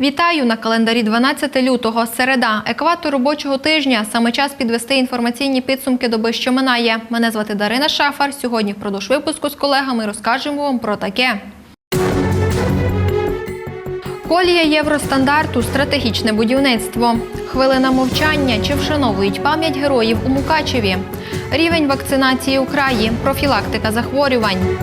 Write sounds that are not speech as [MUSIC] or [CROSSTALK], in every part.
Вітаю на календарі 12 лютого. Середа. Екватор робочого тижня. Саме час підвести інформаційні підсумки доби, що минає. Мене звати Дарина Шафар. Сьогодні впродовж випуску з колегами розкажемо вам про таке. Колія євростандарту стратегічне будівництво. Хвилина мовчання чи вшановують пам'ять героїв у Мукачеві. Рівень вакцинації у краї. Профілактика захворювань.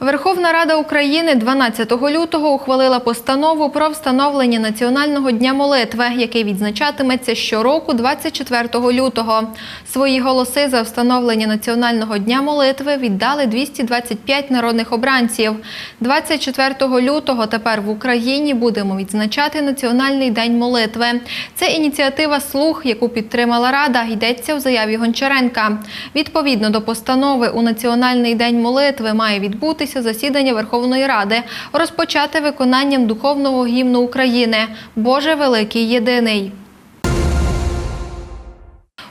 Верховна Рада України 12 лютого ухвалила постанову про встановлення Національного дня молитви, який відзначатиметься щороку 24 лютого. Свої голоси за встановлення Національного дня молитви віддали 225 народних обранців. 24 лютого тепер в Україні будемо відзначати Національний день молитви. Це ініціатива «Слух», яку підтримала Рада, йдеться в заяві Гончаренка. Відповідно до постанови у Національний день молитви має відбутися засідання Верховної Ради, розпочати виконанням духовного гімну України Боже великий єдиний.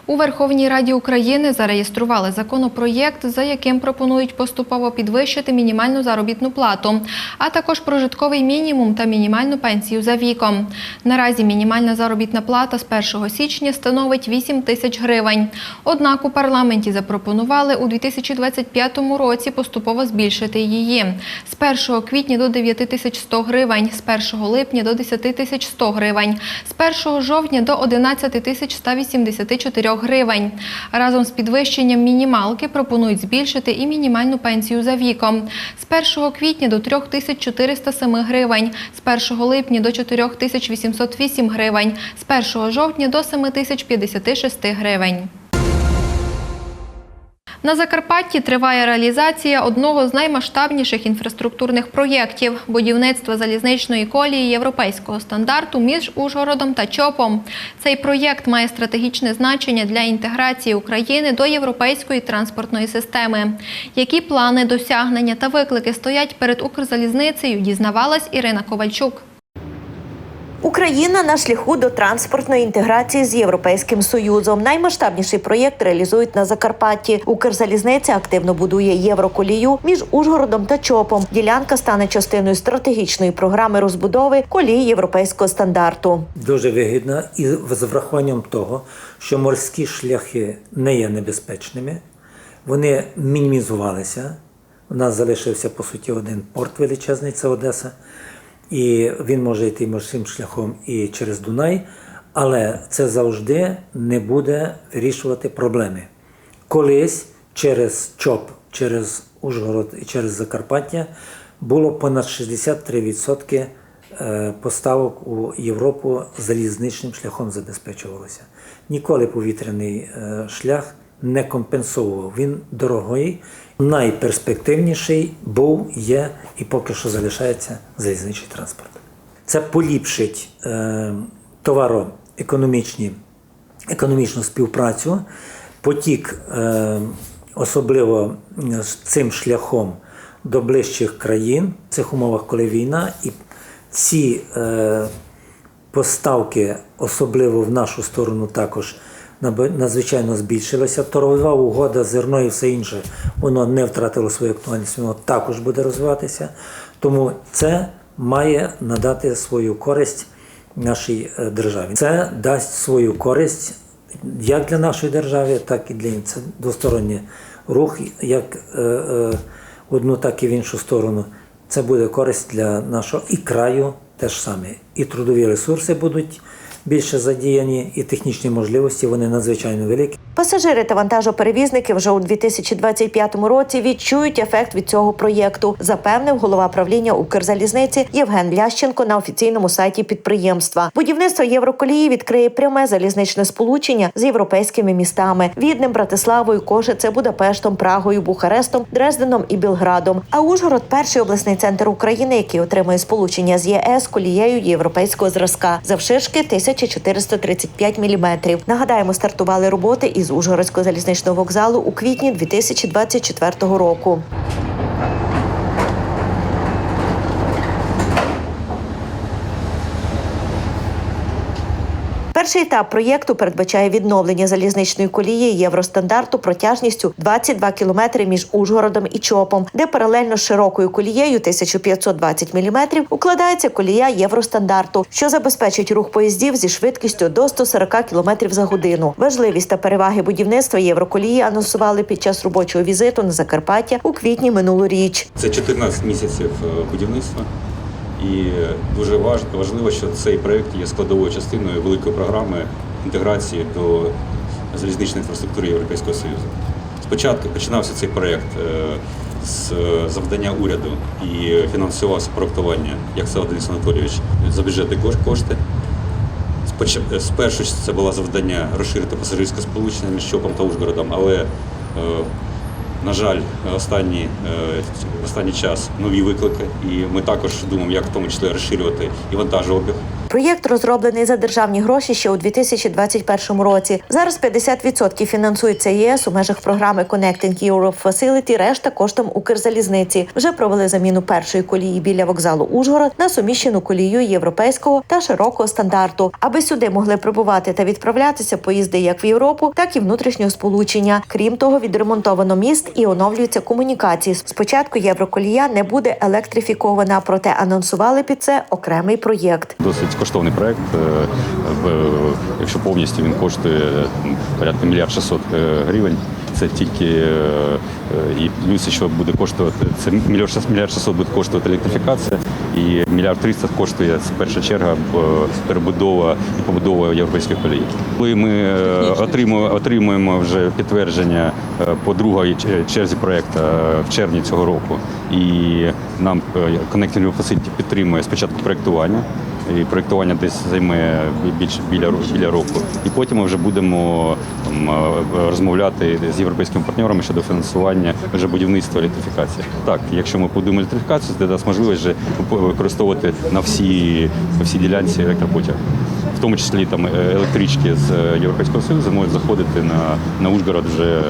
У Верховній Раді України зареєстрували законопроєкт, за яким пропонують поступово підвищити мінімальну заробітну плату, а також прожитковий мінімум та мінімальну пенсію за віком. Наразі мінімальна заробітна плата з 1 січня становить 8 тисяч гривень. Однак у парламенті запропонували у 2025 році поступово збільшити її з 1 квітня до 9 тисяч 100 гривень, з 1 липня до 10 тисяч 100 гривень, з 1 жовтня до 11 тисяч 184 гривень. Разом з підвищенням мінімалки пропонують збільшити і мінімальну пенсію за віком з 1 квітня до 3407 гривень, з 1 липня до 4808 гривень, з 1 жовтня до 7056 гривень. На Закарпатті триває реалізація одного з наймасштабніших інфраструктурних проєктів будівництва залізничної колії європейського стандарту між Ужгородом та Чопом. Цей проєкт має стратегічне значення для інтеграції України до європейської транспортної системи. Які плани, досягнення та виклики стоять перед Укрзалізницею, дізнавалась Ірина Ковальчук. Україна на шляху до транспортної інтеграції з Європейським Союзом. Наймасштабніший проєкт реалізують на Закарпатті. Укрзалізниця активно будує євроколію між Ужгородом та Чопом. Ділянка стане частиною стратегічної програми розбудови колії європейського стандарту. дуже вигідна і з врахуванням того, що морські шляхи не є небезпечними, вони мінімізувалися. У нас залишився по суті один порт величезний, це Одеса, і він може йти морським шляхом і через Дунай, але це завжди не буде вирішувати проблеми. Колись через ЧОП, через Ужгород і через Закарпаття було понад 63% е, поставок у Європу залізничним шляхом забезпечувалося. Ніколи повітряний е, шлях не компенсовував. Він дорогий, найперспективніший був, є і поки що залишається залізничний транспорт. Це поліпшить е, товароекономічні економічну співпрацю, потік, е, особливо цим шляхом до ближчих країн в цих умовах, коли війна, і ці е, поставки, особливо в нашу сторону, також надзвичайно збільшилися. Торгова угода, зерно і все інше, воно не втратило свою актуальність, воно також буде розвиватися. Тому це має надати свою користь нашій е, державі. Це дасть свою користь як для нашої держави, так і для. Це двосторонній рух, як е, е, одну, так і в іншу сторону. Це буде користь для нашого і краю теж саме. І трудові ресурси будуть більше задіяні, і технічні можливості вони надзвичайно великі. Пасажири та вантажоперевізники вже у 2025 році відчують ефект від цього проєкту, запевнив голова правління Укрзалізниці Євген Лященко на офіційному сайті підприємства. Будівництво Євроколії відкриє пряме залізничне сполучення з європейськими містами Віднем, Братиславою, Кошице, Будапештом, Прагою, Бухарестом, Дрезденом і Білградом. А Ужгород перший обласний центр України, який отримує сполучення з ЄС колією європейського зразка завширшки 1435 міліметрів. Нагадаємо, стартували роботи із Ужгородського залізничного вокзалу у квітні 2024 року. Перший етап проєкту передбачає відновлення залізничної колії євростандарту протяжністю 22 кілометри між Ужгородом і Чопом, де паралельно з широкою колією 1520 мм укладається колія євростандарту, що забезпечить рух поїздів зі швидкістю до 140 км за годину. Важливість та переваги будівництва євроколії анонсували під час робочого візиту на Закарпаття у квітні минулоріч. Це 14 місяців е, будівництва. І дуже важливо, що цей проєкт є складовою частиною великої програми інтеграції до залізничної інфраструктури Європейського Союзу. Спочатку починався цей проєкт е, з завдання уряду і фінансувався проєктування, як сказав Денис Анатолійович, за бюджетні кошти. Спершу це було завдання розширити пасажирське сполучення між Чопом та Ужгородом, але, е, на жаль, останні, е, останній час нові виклики, і ми також думаємо, як в тому числі розширювати і вантажообіг. Проєкт розроблений за державні гроші ще у 2021 році. Зараз 50% фінансується ЄС у межах програми Connecting Europe Facility, решта коштом Укрзалізниці. Вже провели заміну першої колії біля вокзалу Ужгород на суміщену колію європейського та широкого стандарту, аби сюди могли прибувати та відправлятися поїзди як в Європу, так і внутрішнього сполучення. Крім того, відремонтовано міст і оновлюються комунікації. Спочатку євроколія не буде електрифікована, проте анонсували під це окремий проєкт. Досить коштовний проект. Е, Якщо повністю він коштує м, порядка мільярд 600 е, гривень. Це тільки е, і плюс, що буде коштувати це мільярд 600 мільярд 600 буде коштувати електрифікація, і мільярд 300 коштує з перша черга перебудова і побудова європейських колій. Коли ми отримуємо, отримуємо вже підтвердження по другій черзі проекту в червні цього року, і нам Connecting Facility підтримує спочатку проектування. І проєктування десь займе більше біля біля року. І потім ми вже будемо м, е, розмовляти з європейськими партнерами щодо фінансування вже будівництва електрифікації. Так, якщо ми будемо електрифікацію, це дасть можливість вже використовувати на всі на всій ділянці електропотяг. Тому числі там е, електрички з е, Європейського Союзу можуть заходити на, на Ужгород вже е,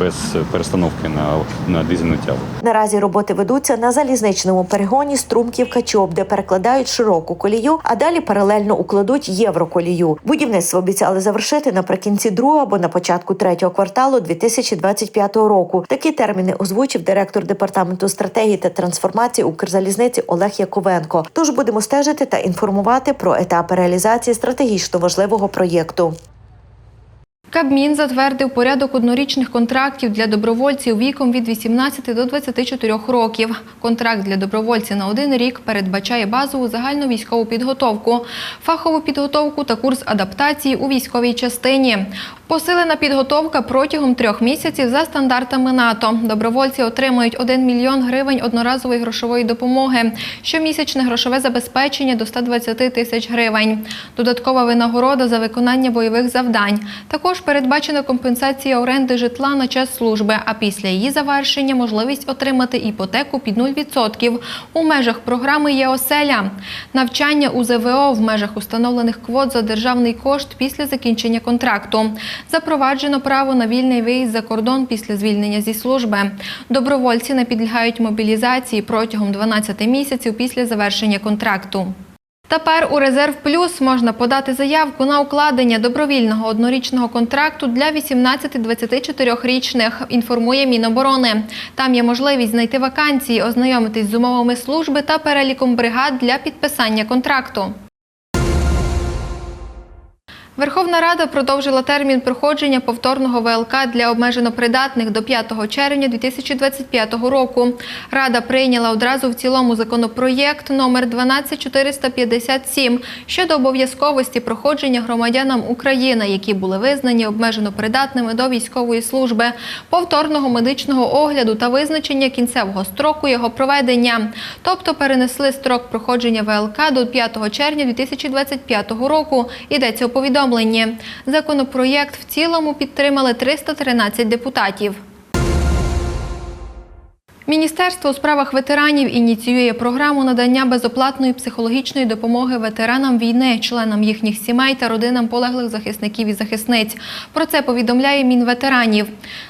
без перестановки на, на дизельну тягу. Наразі роботи ведуться на залізничному перегоні струмків Качоп, де перекладають широку колію, а далі паралельно укладуть євроколію. Будівництво обіцяли завершити наприкінці другого або на початку третього кварталу 2025 року. Такі терміни озвучив директор департаменту стратегії та трансформації Укрзалізниці Олег Яковенко. Тож будемо стежити та інформувати про етапи реалізації стратегічно важливого проєкту. Кабмін затвердив порядок однорічних контрактів для добровольців віком від 18 до 24 років. Контракт для добровольців на один рік передбачає базову загальну військову підготовку, фахову підготовку та курс адаптації у військовій частині. Посилена підготовка протягом трьох місяців за стандартами НАТО. Добровольці отримують 1 мільйон гривень одноразової грошової допомоги, щомісячне грошове забезпечення до 120 тисяч гривень, додаткова винагорода за виконання бойових завдань. Також передбачена компенсація оренди житла на час служби, а після її завершення можливість отримати іпотеку під 0% у межах програми «Є-оселя». Навчання у ЗВО в межах установлених квот за державний кошт після закінчення контракту. Запроваджено право на вільний виїзд за кордон після звільнення зі служби. Добровольці не підлягають мобілізації протягом 12 місяців після завершення контракту. Тепер у Резерв Плюс можна подати заявку на укладення добровільного однорічного контракту для 18-24-річних, інформує Міноборони. Там є можливість знайти вакансії, ознайомитись з умовами служби та переліком бригад для підписання контракту. Верховна Рада продовжила термін проходження повторного ВЛК для обмежено придатних до 5 червня 2025 року. Рада прийняла одразу в цілому законопроєкт номер 12457 щодо обов'язковості проходження громадянам України, які були визнані обмежено придатними до військової служби, повторного медичного огляду та визначення кінцевого строку його проведення. Тобто перенесли строк проходження ВЛК до 5 червня 2025 року. Йдеться у повідомленні. Законопроєкт в цілому підтримали 313 депутатів. Міністерство у справах ветеранів ініціює програму надання безоплатної психологічної допомоги ветеранам війни, членам їхніх сімей та родинам полеглих захисників і захисниць. Про це повідомляє Мінветеранів.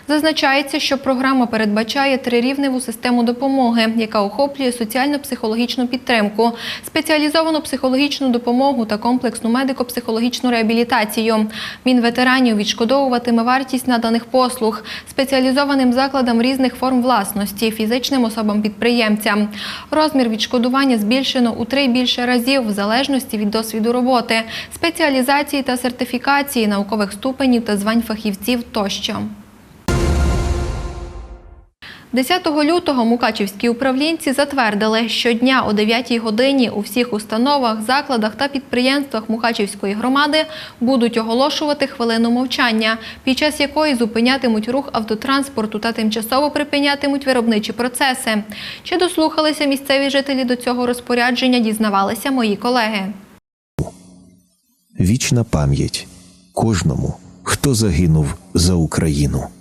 Зазначається, що програма передбачає трирівневу систему допомоги, яка охоплює соціально-психологічну підтримку, спеціалізовану психологічну допомогу та комплексну медико-психологічну реабілітацію. Мінветеранів відшкодовуватиме вартість наданих послуг спеціалізованим закладам різних форм власності, фізичним особам-підприємцям. Розмір відшкодування збільшено у три більше разів в залежності від досвіду роботи, спеціалізації та сертифікації, наукових ступенів та звань фахівців тощо. 10 лютого мукачівські управлінці затвердили, що дня о 9 годині у всіх установах, закладах та підприємствах Мукачівської громади будуть оголошувати хвилину мовчання, під час якої зупинятимуть рух автотранспорту та тимчасово припинятимуть виробничі процеси. Чи дослухалися місцеві жителі до цього розпорядження, дізнавалися мої колеги. Вічна пам'ять кожному, хто загинув за Україну. –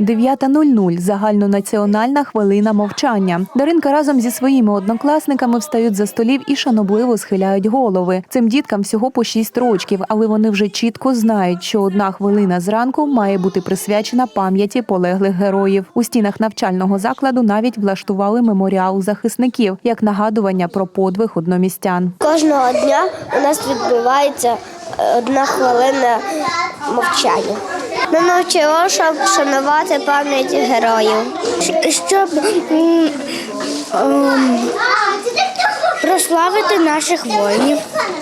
9.00 – загальнонаціональна хвилина мовчання. Даринка разом зі своїми однокласниками встають за столів і шанобливо схиляють голови. Цим діткам всього по 6 рочків, але вони вже чітко знають, що одна хвилина зранку має бути присвячена пам'яті полеглих героїв. У стінах навчального закладу навіть влаштували меморіал захисників як нагадування про подвиг одномістян. Кожного дня у нас відбувається е, одна хвилина мовчання. Ми навчимо, щоб шанувати пам'ять героїв, щоб м, ем, прославити наших воїнів.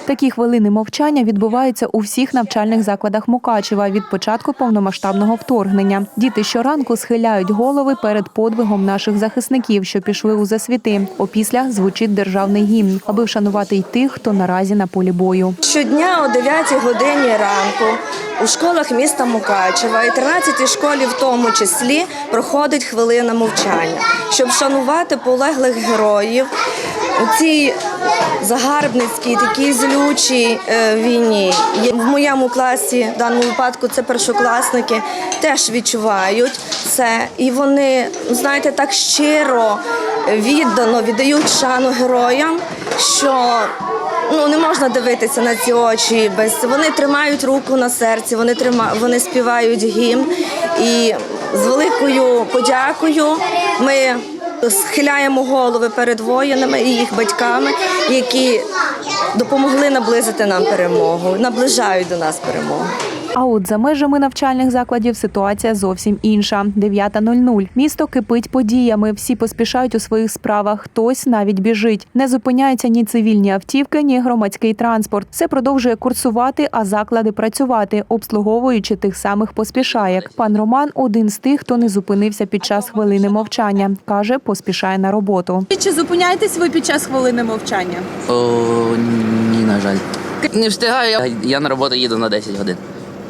Такі хвилини мовчання відбуваються у всіх навчальних закладах Мукачева від початку повномасштабного вторгнення. Діти щоранку схиляють голови перед подвигом наших захисників, що пішли у засвіти. Опісля звучить державний гімн, аби вшанувати й тих, хто наразі на полі бою. Щодня о 9 годині ранку у школах міста Мукачева і 13 школі в тому числі проходить хвилина мовчання, щоб шанувати полеглих героїв у цій загарбницькій, такій злючій е, війні. В моєму класі, в даному випадку, це першокласники, теж відчувають це. І вони, знаєте, так щиро, віддано віддають шану героям, що ну не можна дивитися на ці очі без вони тримають руку на серці, вони трима, вони співають гімн. І з великою подякою ми схиляємо голови перед воїнами і їх батьками, які допомогли наблизити нам перемогу, наближають до нас перемогу. А от за межами навчальних закладів ситуація зовсім інша. 9.00. Місто кипить подіями. Всі поспішають у своїх справах. Хтось навіть біжить. Не зупиняються ні цивільні автівки, ні громадський транспорт. Все продовжує курсувати, а заклади працювати, обслуговуючи тих самих поспішаєк. Пан Роман один з тих, хто не зупинився під час хвилини мовчання. каже, поспішає на роботу. Чи зупиняєтесь ви під час хвилини мовчання? О, ні, на жаль. Не встигаю, я, я на роботу їду на 10 годин.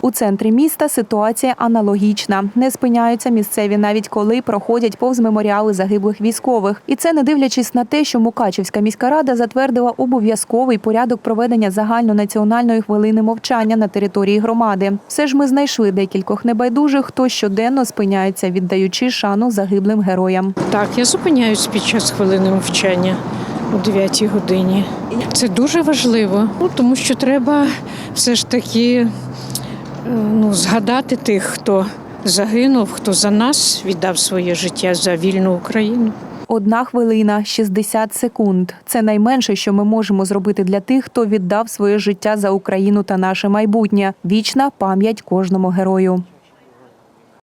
У центрі міста ситуація аналогічна. Не спиняються місцеві, навіть коли проходять повз меморіали загиблих військових. І це не дивлячись на те, що Мукачівська міська рада затвердила обов'язковий порядок проведення загальнонаціональної хвилини мовчання на території громади. Все ж ми знайшли декількох небайдужих, хто щоденно спиняється, віддаючи шану загиблим героям. Так, я зупиняюсь під час хвилини мовчання о 9 годині. Це дуже важливо, ну, тому що треба все ж таки ну, згадати тих, хто загинув, хто за нас віддав своє життя за вільну Україну. Одна хвилина 60 секунд. Це найменше, що ми можемо зробити для тих, хто віддав своє життя за Україну та наше майбутнє. Вічна пам'ять кожному герою.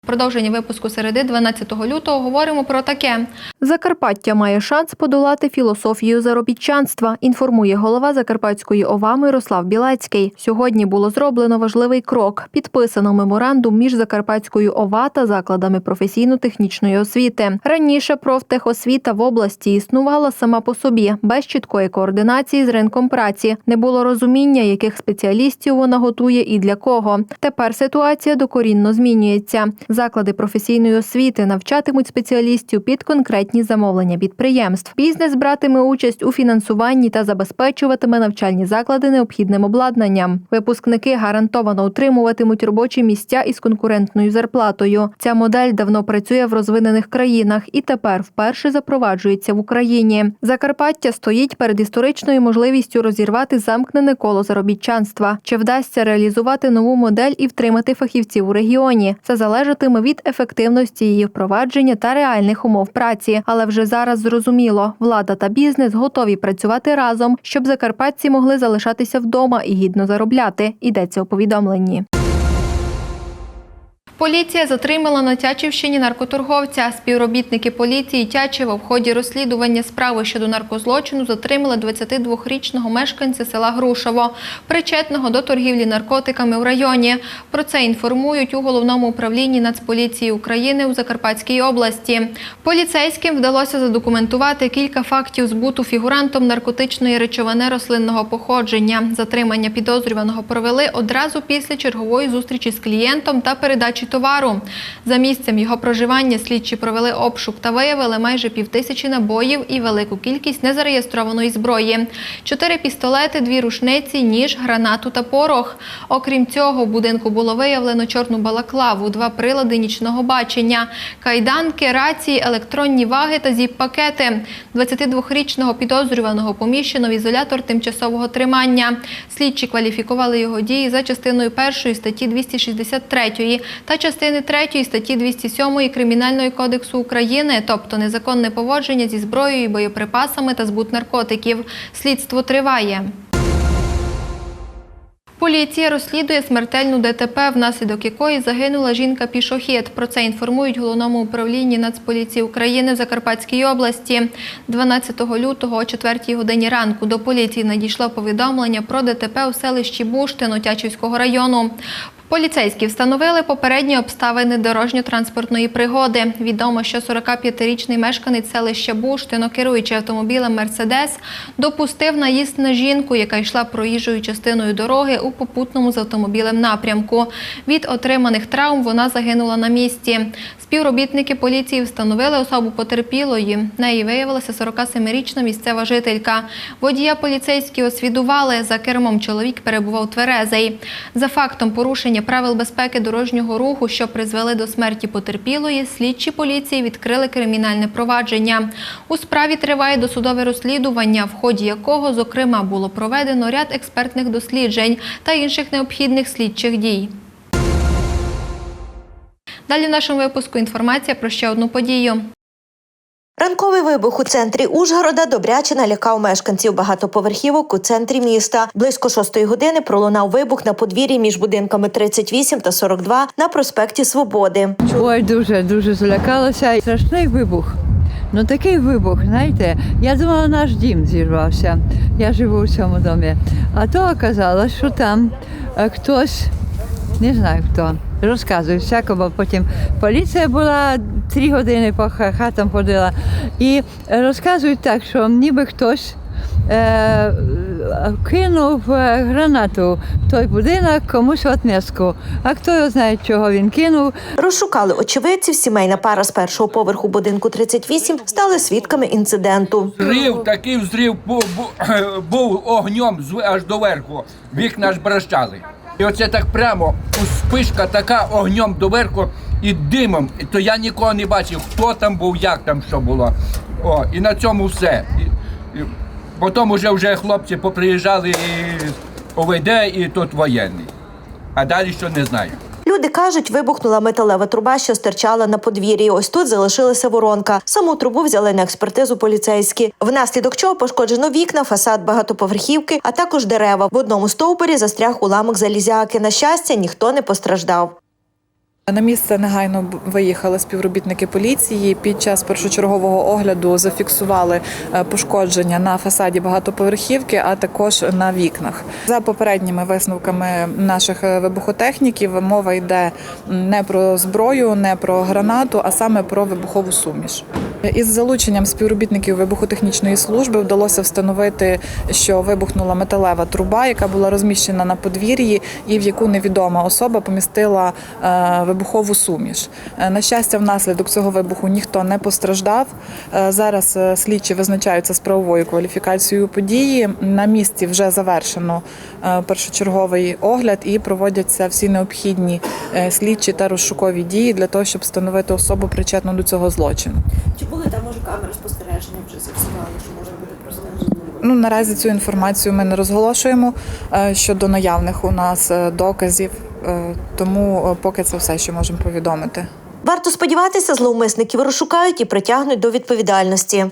Продовження випуску середи 12 лютого говоримо про таке. Закарпаття має шанс подолати філософію заробітчанства, інформує голова Закарпатської ОВА Мирослав Білецький. Сьогодні було зроблено важливий крок. Підписано меморандум між Закарпатською ОВА та закладами професійно-технічної освіти. Раніше профтехосвіта в області існувала сама по собі, без чіткої координації з ринком праці. Не було розуміння, яких спеціалістів вона готує і для кого. Тепер ситуація докорінно змінюється. Заклади професійної освіти навчатимуть спеціалістів під конкретні замовлення підприємств. Бізнес братиме участь у фінансуванні та забезпечуватиме навчальні заклади необхідним обладнанням. Випускники гарантовано отримуватимуть робочі місця із конкурентною зарплатою. Ця модель давно працює в розвинених країнах і тепер вперше запроваджується в Україні. Закарпаття стоїть перед історичною можливістю розірвати замкнене коло заробітчанства. Чи вдасться реалізувати нову модель і втримати фахівців у регіоні? Це залежатиме від ефективності її впровадження та реальних умов праці. Але вже зараз зрозуміло, влада та бізнес готові працювати разом, щоб закарпатці могли залишатися вдома і гідно заробляти. Йдеться у повідомленні. Поліція затримала на Тячівщині наркоторговця. Співробітники поліції Тячева в ході розслідування справи щодо наркозлочину затримали 22-річного мешканця села Грушово, причетного до торгівлі наркотиками в районі. Про це інформують у головному управлінні Нацполіції України у Закарпатській області. Поліцейським вдалося задокументувати кілька фактів збуту фігурантом наркотичної речовини рослинного походження. Затримання підозрюваного провели одразу після чергової зустрічі з клієнтом та передачі товару. За місцем його проживання слідчі провели обшук та виявили майже півтисячі набоїв і велику кількість незареєстрованої зброї. Чотири пістолети, дві рушниці, ніж, гранату та порох. Окрім цього, в будинку було виявлено чорну балаклаву, два прилади нічного бачення, кайданки, рації, електронні ваги та зіп-пакети. 22-річного підозрюваного поміщено в ізолятор тимчасового тримання. Слідчі кваліфікували його дії за частиною першої статті 263 та частини 3 статті 207 Кримінального кодексу України, тобто незаконне поводження зі зброєю, боєприпасами та збут наркотиків. Слідство триває. Поліція розслідує смертельну ДТП, внаслідок якої загинула жінка-пішохід. Про це інформують головному управлінні Нацполіції України в Закарпатській області. 12 лютого о 4 годині ранку до поліції надійшло повідомлення про ДТП у селищі Буштино Тячівського району. Поліцейські встановили попередні обставини дорожньо-транспортної пригоди. Відомо, що 45-річний мешканець селища Буштино, керуючи автомобілем Мерседес, допустив наїзд на жінку, яка йшла проїжджою частиною дороги у попутному з автомобілем напрямку. Від отриманих травм вона загинула на місці. Співробітники поліції встановили особу потерпілої. Неї виявилася 47-річна місцева жителька. Водія поліцейські освідували. За кермом чоловік перебував тверезий. За фактом порушення правил безпеки дорожнього руху, що призвели до смерті потерпілої, слідчі поліції відкрили кримінальне провадження. У справі триває досудове розслідування, в ході якого, зокрема, було проведено ряд експертних досліджень та інших необхідних слідчих дій. Далі в нашому випуску інформація про ще одну подію. Ранковий вибух у центрі Ужгорода добряче налякав мешканців багатоповерхівок у центрі міста. Близько шостої години пролунав вибух на подвір'ї між будинками 38 та 42 на проспекті Свободи. Ой, дуже дуже злякалася. Страшний вибух. Ну такий вибух, знаєте, я думала, наш дім зірвався. Я живу в цьому домі. А то оказалось, що там е, хтось, не знаю хто, розказує всякого. Потім поліція була три години по хатам ходила. І розказують так, що ніби хтось. Е, кинув е, гранату в той будинок комусь в отместку. А хто його знає, чого він кинув, Розшукали очевидців. Сімейна пара з першого поверху будинку 38 стали свідками інциденту. Взрив, такий взрив був, був, [CLEARS THROAT] був огнем з- аж до верху. Вікна аж брещали. І оце так прямо спишка така огнем доверху і димом. То я нікого не бачив, хто там був, як там що було. О, і на цьому все. І, і, потім вже, вже хлопці поприїжджали і ОВД і тут воєнний. А далі що не знаю. Люди кажуть, вибухнула металева труба, що стирчала на подвір'ї. Ось тут залишилася воронка. Саму трубу взяли на експертизу поліцейські. Внаслідок чого пошкоджено вікна, фасад багатоповерхівки, а також дерева. В одному стовбурі застряг уламок залізяки. На щастя, ніхто не постраждав. На місце негайно виїхали співробітники поліції. Під час першочергового огляду зафіксували е, пошкодження на фасаді багатоповерхівки, а також на вікнах. За попередніми висновками наших е, вибухотехніків, мова йде не про зброю, не про гранату, а саме про вибухову суміш. Із залученням співробітників вибухотехнічної служби вдалося встановити, що вибухнула металева труба, яка була розміщена на подвір'ї, і в яку невідома особа помістила е, вибухову суміш. Е, На щастя, внаслідок цього вибуху ніхто не постраждав. Е, Зараз е, слідчі визначаються з правовою кваліфікацією події. На місці вже завершено першочерговий огляд і проводяться всі необхідні слідчі та розшукові дії для того, щоб встановити особу причетну до цього злочину. Чи були там може камери спостереження вже з'ясували, що можна буде простежити? Ну наразі цю інформацію ми не розголошуємо щодо наявних у нас доказів, тому е, поки це все, що можемо повідомити. Варто сподіватися, зловмисників розшукають і притягнуть до відповідальності.